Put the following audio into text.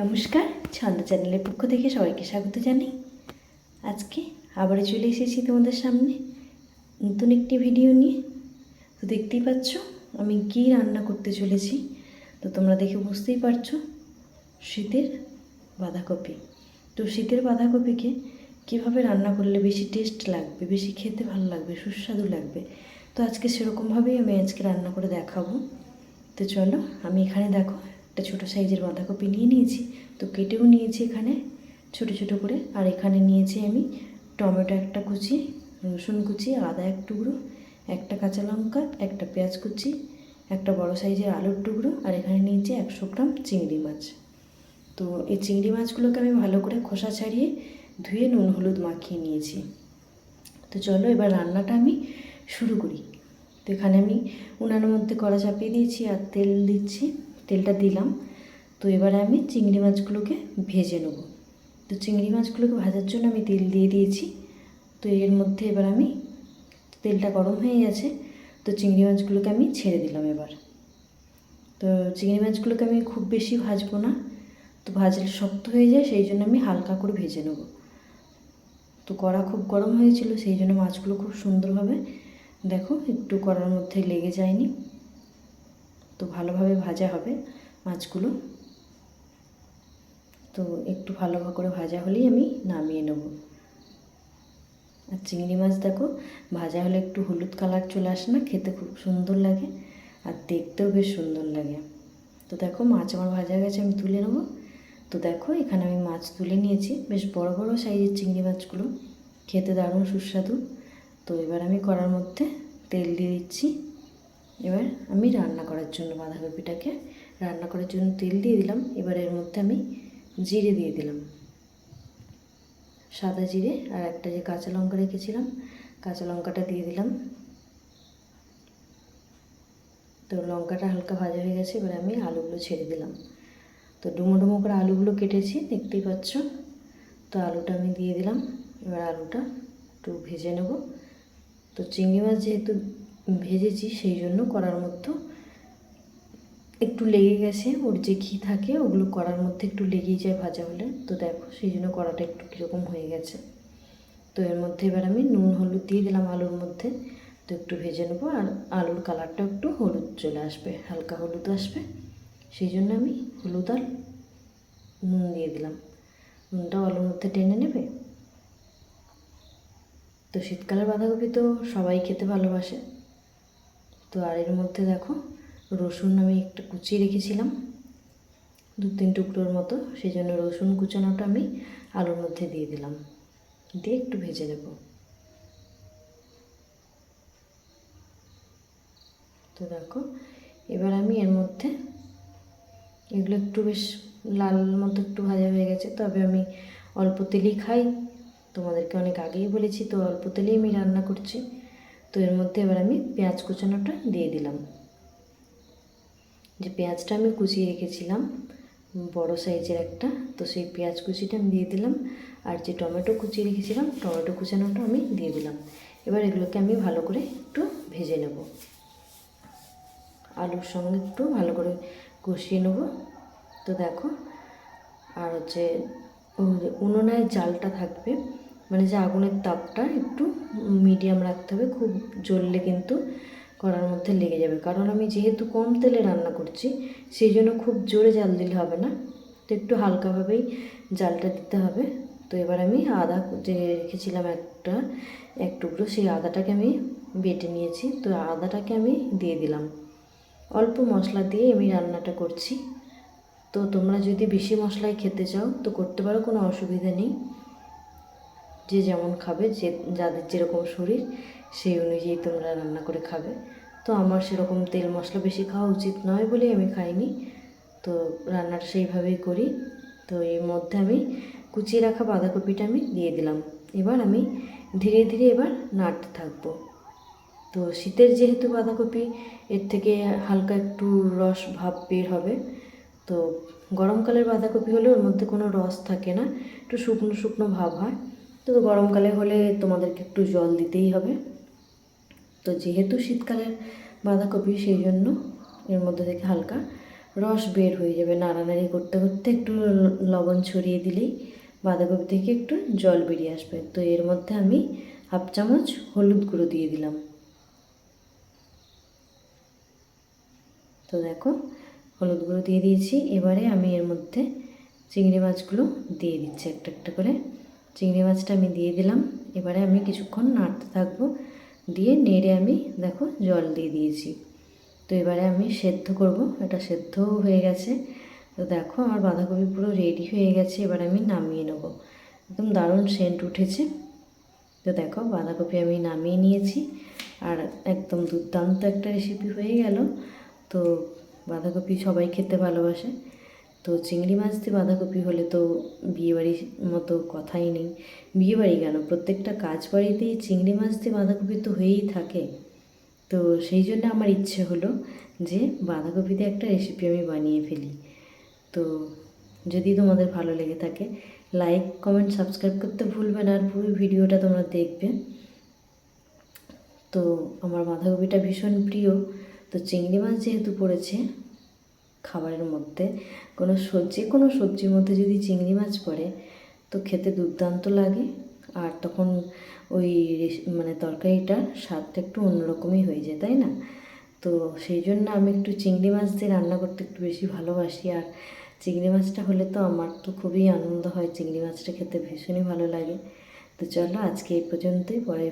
নমস্কার, ছন্দ চ্যানেলের পক্ষ থেকে সবাইকে স্বাগত জানাই। আজকে আবারও চলে এসেছি তোমাদের সামনে নতুন একটি ভিডিও নিয়ে। তো দেখতেই পাচ্ছ, আমি কী রান্না করতে চলেছি, তো তোমরা দেখে বুঝতেই পারছ, শীতের বাঁধাকপি। তো শীতের বাঁধাকপিকে কীভাবে রান্না করলে বেশি টেস্ট লাগবে, বেশি খেতে ভালো লাগবে, সুস্বাদু লাগবে, তো আজকে সেরকমভাবেই আমি আজকে রান্না করে দেখাবো। তো চলো, আমি এখানে দেখো একটা ছোটো সাইজের বাঁধাকপি নিয়ে নিয়েছি, তো কেটেও নিয়েছি এখানে। ছোট ছোট করে, আর এখানে নিয়েছি আমি টমেটো একটা কুচি, রসুন কুচি, আদা এক টুকরো, একটা কাঁচা লঙ্কা, একটা পেঁয়াজ কুচি, একটা বড় সাইজের আলুর টুকরো, আর এখানে নিয়েছি একশো গ্রাম চিংড়ি মাছ। তো এই চিংড়ি মাছগুলোকে আমি ভালো করে খোসা ছাড়িয়ে ধুয়ে নুন হলুদ মাখিয়ে নিয়েছি। তো চলো এবার রান্নাটা আমি শুরু করি। তো এখানে আমি উনানের মধ্যে কড়া চাপিয়ে দিয়েছি আর তেল দিচ্ছি। তেলটা দিলাম। তো এবারে আমি চিংড়ি মাছগুলোকে ভেজে নেব। তো চিংড়ি মাছগুলোকে ভাজার জন্য আমি তেল দিয়ে দিয়েছি। তো এর মধ্যে এবার আমি তেলটা গরম হয়ে গেছে। তো চিংড়ি মাছগুলোকে আমি ছেড়ে দিলাম এবার। তো চিংড়ি মাছগুলোকে আমি খুব বেশি ভাজবো না। তো ভাজলে শক্ত হয়ে যায়, সেই জন্য আমি হালকা করে ভেজে নেব। তো কড়া খুব গরম হয়েছিল, সেই জন্য মাছগুলো খুব সুন্দরভাবে দেখো, একটু কড়ার মধ্যে লেগে যায়নি। তো ভালোভাবে ভাজা হবে মাছগুলো। তো একটু ভালো করে ভাজা হলেই আমি নামিয়ে নেব। আর চিংড়ি মাছ দেখো, ভাজা হলে একটু হলুদ কালার চলে আসে না, খেতে খুব সুন্দর লাগে আর দেখতেও বেশ সুন্দর লাগে। তো দেখো মাছ আমার ভাজা গেছে, আমি তুলে নেব। তো দেখো এখানে আমি মাছ তুলে নিয়েছি, বেশ বড় বড় সাইজের চিংড়ি মাছগুলো। খেতে দারুণ সুস্বাদু। তো এবার আমি কড়ার মধ্যে তেল দিয়ে দিচ্ছি। এবার আমি রান্না করার জন্য বাঁধাকপিটাকে রান্না করার জন্য তেল দিয়ে দিলাম। এবার এর মধ্যে আমি জিরে দিয়ে দিলাম। সাদা জিরে আর একটা যে কাঁচা লঙ্কা রেখেছিলাম, কাঁচা লঙ্কাটা দিয়ে দিলাম। তো লঙ্কাটা হালকা ভাজা হয়ে গেছে, এবার আমি আলুগুলো ছেড়ে দিলাম। তো ডুমো ডুমো করে আলুগুলো কেটেছি, দেখতেই পাচ্ছ। তো আলুটা আমি দিয়ে দিলাম। এবার আলুটা একটু ভেজে নেব। তো চিংড়ি মাছ যেহেতু ভেজেছি, সেই জন্য করার মধ্যে একটু লেগে গেছে। ওর যে ঘি থাকে, ওগুলো করার মধ্যে একটু লেগেই যায় ভাজা হলে। তো দেখো, সেই জন্য কড়াটা একটু কীরকম হয়ে গেছে। তো এর মধ্যে এবার আমি নুন, হলুদ দিয়ে দিলাম আলুর মধ্যে। তো একটু ভেজে নেব আর আলুর কালারটা একটু হলুদ চলে আসবে, হালকা হলুদ আসবে। সেই জন্য আমি হলুদ আর নুন দিয়ে দিলাম। নুনটাও আলুর মধ্যে টেনে নেবে? তো শীতকালের বাঁধাকপি তো সবাই খেতে ভালোবাসে। তো আর এর মধ্যে দেখো, রসুন আমি একটা কুচিয়ে রেখেছিলাম, দু তিন টুকরোর মতো সেই জন্য রসুন কুচানোটা আমি আলুর মধ্যে দিয়ে দিলাম। দিয়ে একটু ভেজে নেব। তো দেখো, এবার আমি এর মধ্যে, এগুলো একটু বেশ লাল মতো একটু ভাজা হয়ে গেছে, তবে আমি অল্প তেলেই খাই। তোমাদেরকে অনেক আগেই বলেছি, তো অল্প তেলেই আমি রান্না করছি। তো এর মধ্যে এবার আমি পেঁয়াজ কুচানোটা দিয়ে দিলাম। যে পেঁয়াজটা আমি কুচিয়ে রেখেছিলাম, বড় সাইজের একটা, তো সেই পেঁয়াজ কুচিটা আমি দিয়ে দিলাম। আর যে টমেটো কুচিয়ে রেখেছিলাম, টমেটো কুচানোটা আমি দিয়ে দিলাম। এবার এগুলোকে আমি ভালো করে একটু ভেজে নেব। আলুর সঙ্গে একটু ভালো করে কষিয়ে নেব। তো দেখো, আর হচ্ছে উনুনের জালটা থাকবে মানে যে আগুনের তাপটা একটু মিডিয়াম রাখতে হবে, খুব জ্বললে কিন্তু কড়ার মধ্যে লেগে যাবে। কারণ আমি যেহেতু কম তেলে রান্না করছি, সেই জন্য খুব জোরে জাল দিলে হবে না। তো একটু হালকাভাবেই জালটা দিতে হবে। তো এবার আমি আদা যে রেখেছিলাম একটা, এক টুকরো, সেই আদাটাকে আমি বেটে নিয়েছি। তো আদাটাকে আমি দিয়ে দিলাম। অল্প মশলা দিয়ে আমি রান্নাটা করছি। তো তোমরা যদি বেশি মশলায় খেতে চাও, তো করতে পারো, কোনো অসুবিধা নেই। যে যেমন খাবে, যে যাদের যেরকম শরীর, সেই অনুযায়ী তোমরা রান্না করে খাবে। তো আমার সেরকম তেল মশলা বেশি খাওয়া উচিত নয় বলেই আমি খাইনি। তো রান্নাটা সেইভাবেই করি। তো এর মধ্যে আমি কুচিয়ে রাখা বাঁধাকপিটা আমি দিয়ে দিলাম। এবার আমি ধীরে ধীরে এবার নাড়তে থাকব। তো শীতের যেহেতু বাঁধাকপি, এর থেকে হালকা একটু রস ভাব বের হবে। তো গরমকালের বাঁধাকপি হলে ওর মধ্যে কোনো রস থাকে না। একটু শুকনো শুকনো ভাব হয়। তো গরমকালে হলে তোমাদেরকে একটু জল দিতেই হবে। তো যেহেতু শীতকালের বাঁধাকপি, সেই জন্য এর মধ্যে থেকে হালকা রস বের হয়ে যাবে। নাড়ানাড়ি করতে করতে একটু লবণ ছড়িয়ে দিলেই বাঁধাকপি থেকে একটু জল বেরিয়ে আসবে। তো এর মধ্যে আমি হাফ চামচ হলুদ গুঁড়ো দিয়ে দিলাম। তো দেখো, হলুদ গুঁড়ো দিয়ে দিয়েছি। এবারে আমি এর মধ্যে চিংড়ি মাছগুলো দিয়ে দিচ্ছি একটা একটা করে। চিংড়ি মাছটা আমি দিয়ে দিলাম। এবারে আমি কিছুক্ষণ নাড়তে থাকব। দিয়ে নেড়ে আমি দেখো জল দিয়ে দিয়েছি। তো এবারে আমি সেদ্ধ করব। এটা সেদ্ধও হয়ে গেছে। তো দেখো আমার বাঁধাকপি পুরো রেডি হয়ে গেছে। এবার আমি নামিয়ে নেব। একদম দারুণ সেন্ট উঠেছে। তো দেখো বাঁধাকপি আমি নামিয়ে নিয়েছি। আর একদম দুর্দান্ত একটা রেসিপি হয়ে গেল। তো বাঁধাকপি সবাই খেতে ভালোবাসে। তো চিংড়ি মাছ দিয়ে বাঁধাকপি হলে তো বিয়েবাড়ির মতো কথাই নেই। বিয়েবাড়ি কেন? প্রত্যেকটা কাজ বাড়িতেই চিংড়ি মাছ দিয়ে বাঁধাকপি তো হয়েই থাকে। তো সেই জন্য আমার ইচ্ছে হলো যে বাঁধাকপিতে একটা রেসিপি আমি বানিয়ে ফেলি। তো যদি তোমাদের ভালো লেগে থাকে লাইক কমেন্ট সাবস্ক্রাইব করতে ভুলবে না আর পুরো ভিডিওটা তোমরা দেখবে। তো আমার বাঁধাকপিটা ভীষণ প্রিয়। তো চিংড়ি মাছ যেহেতু পড়েছে খাবারের মধ্যে। কোনো সবজি কোনো সবজির মধ্যে যদি চিংড়ি মাছ পড়ে, তো খেতে দুর্দান্ত লাগে। আর তখন ওই মানে তরকারিটার স্বাদটা একটু অন্যরকমই হয়ে যায়, তাই না? তো সেই জন্য আমি একটু চিংড়ি মাছ দিয়ে রান্না করতে একটু বেশি ভালোবাসি। আর চিংড়ি মাছটা হলে তো আমার তো খুবই আনন্দ হয়। চিংড়ি মাছটা খেতে ভীষণই ভালো লাগে। তো চলো আজকে এই পর্যন্তই। পরে